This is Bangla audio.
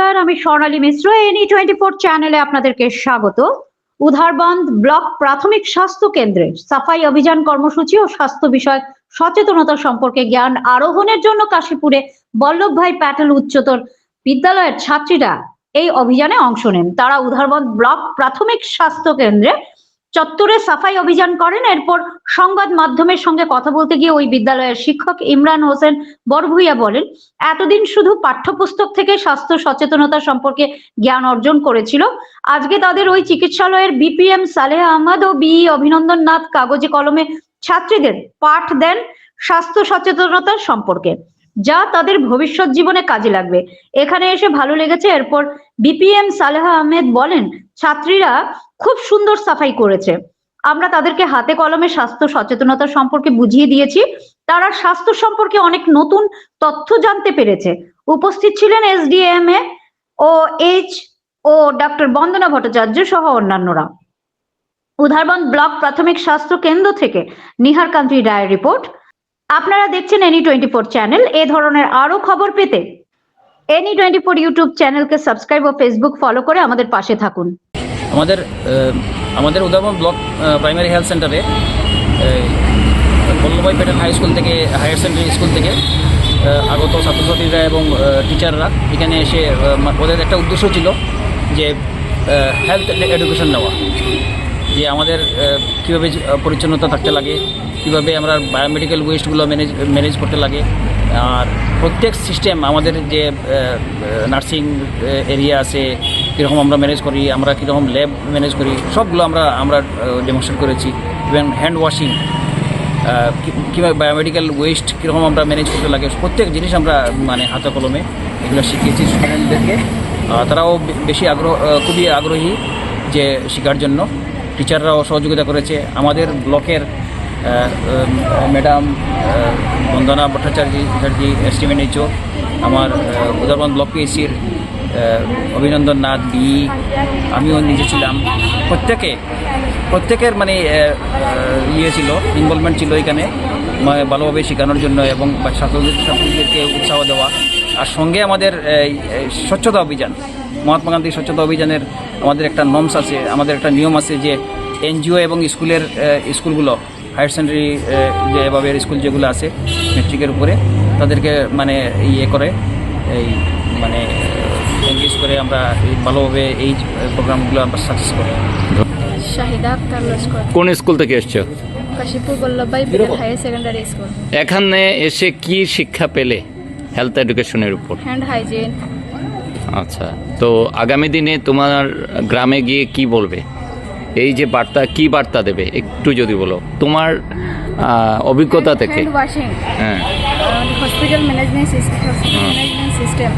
নমস্কার, আমি Swarnali Mishra any twenty four চ্যানেলে আপনাদেরকে স্বাগত। উধারবন্দ ব্লক প্রাথমিক স্বাস্থ্য কেন্দ্রে সাফাই অভিযান কর্মসূচি ও স্বাস্থ্য বিষয়ক সচেতনতা সম্পর্কে জ্ঞান আরোহণের জন্য কাশীপুরে বল্লভ ভাই প্যাটেল উচ্চতর বিদ্যালয়ের ছাত্রীরা এই অভিযানে অংশ নেন। তারা উধারবন্দ ব্লক প্রাথমিক স্বাস্থ্য কেন্দ্রে চত্বরে সাফাই অভিযান করেন। এরপর সংবাদ মাধ্যমের সঙ্গে কথা বলতে গিয়ে ওই বিদ্যালয়ের শিক্ষক ইমরান হোসেন বরভুইয়া বলেন, এতদিন শুধু পাঠ্যপুস্তক থেকে স্বাস্থ্য সচেতনতা সম্পর্কে জ্ঞান অর্জন করেছিল। আজকে তাদের ওই চিকিৎসালয়ের বিপিএম সালেহ আহমদ ও বি অভিনন্দন নাথ কাগজে কলমে ছাত্রীদের পাঠ দেন স্বাস্থ্য সচেতনতা সম্পর্কে। যা তাদের ভবিষ্যৎ জীবনে কাজে লাগবে। এখানে এসে ভালো লেগেছে। এরপর বিপিএম সালেহ আহমেদ বলেন, ছাত্রীরা খুব সুন্দর সাফাই করেছে। আমরা তাদেরকে হাতে কলমে স্বাস্থ্য সচেতনতা সম্পর্কে বুঝিয়ে দিয়েছি। তারা স্বাস্থ্য সম্পর্কে অনেক নতুন তথ্য জানতে পেরেছে। উপস্থিত ছিলেন SDM A O H O doctor Bandana Bhattacharya সহ অন্যান্যরা। উধারবন্দ ব্লক প্রাথমিক স্বাস্থ্য কেন্দ্র থেকে নিহার কান্তি রায়ের রিপোর্ট। আপনারা দেখছেন এনি টোয়েন্টি ফোর চ্যানেল এ ধরনের আরও খবর পেতে এনি টোয়েন্টি ফোর ইউটিউব চ্যানেলকে সাবস্ক্রাইব ও ফেসবুক ফলো করে আমাদের পাশে থাকুন। আমাদের আমাদের উদাহরণ ব্লক প্রাইমারি হেলথ সেন্টারে বল্লভাই প্যাটেল হাই স্কুল থেকে হায়ার সেকেন্ডারি স্কুল থেকে আগত ছাত্রছাত্রীরা এবং টিচাররা এখানে এসে ওদের একটা উদ্দেশ্য ছিল যে হেলথ এডুকেশন নেওয়া। যে আমাদের কীভাবে পরিচ্ছন্নতা থাকতে লাগে, কীভাবে আমরা বায়োমেডিক্যাল ওয়েস্টগুলো ম্যানেজ ম্যানেজ করতে লাগে। আর প্রত্যেক সিস্টেম আমাদের যে নার্সিং এরিয়া আছে, কীরকম আমরা ম্যানেজ করি, আমরা কীরকম ল্যাব ম্যানেজ করি, সবগুলো আমরা আমরা ডেমনস্ট্রেট করেছি। ইভেন হ্যান্ড ওয়াশিং কীভাবে বায়োমেডিক্যাল ওয়েস্ট কীরকম আমরা ম্যানেজ করতে লাগে, প্রত্যেক জিনিস আমরা মানে হাতে কলমে এগুলো শিখিয়েছি স্টুডেন্টদেরকে। তারাও বেশি আগ্রহ খুবই আগ্রহী যে, শেখার জন্য। টিচাররাও সহযোগিতা করেছে। আমাদের ব্লকের ম্যাডাম বন্দনা ভট্টাচার্য এস্টিমেট এইচও আমার উদারবন্দ ব্লক পিএসির অভিনন্দন নাথ, বি, আমিও নিজে ছিলাম। প্রত্যেকে, প্রত্যেকের মানে ইয়ে ছিল ইনভলভমেন্ট ছিল এখানে ভালোভাবে শেখানোর জন্য এবং ছাত্রদের, ছাত্রীদেরকে উৎসাহ দেওয়া। আর সঙ্গে আমাদের স্বচ্ছতা অভিযান। মহাত্মা গান্ধী স্বচ্ছতা অভিযানের আমাদের একটা নর্মস আছে আমাদের একটা নিয়ম আছে যে এনজিও এবং স্কুলের স্কুলগুলো হায়ার সেকেন্ডারি যে এভাবে স্কুল যেগুলো আছে মেট্রিকের উপরে তাদেরকে মানে ইয়ে করে এই মানে এনগেজ করে আমরা এই ভালোভাবে এই প্রোগ্রামগুলো আমরা সাকসেস করি। শাহিদা কোন স্কুল থেকে এসছো? Kashipur Vallabhbhai higher secondary school এখানে এসে কি শিক্ষা পেলে? হেলথ এডুকেশনের উপর। হ্যান্ড হাইজিন আচ্ছা। তো আগামী দিনে তোমার গ্রামে গিয়ে কি বলবে? এই যে বার্তা কি বার্তা দেবে? একটু যদি বলো। তোমার অভিজ্ঞতা থেকে হ্যাঁ। Hospital management system.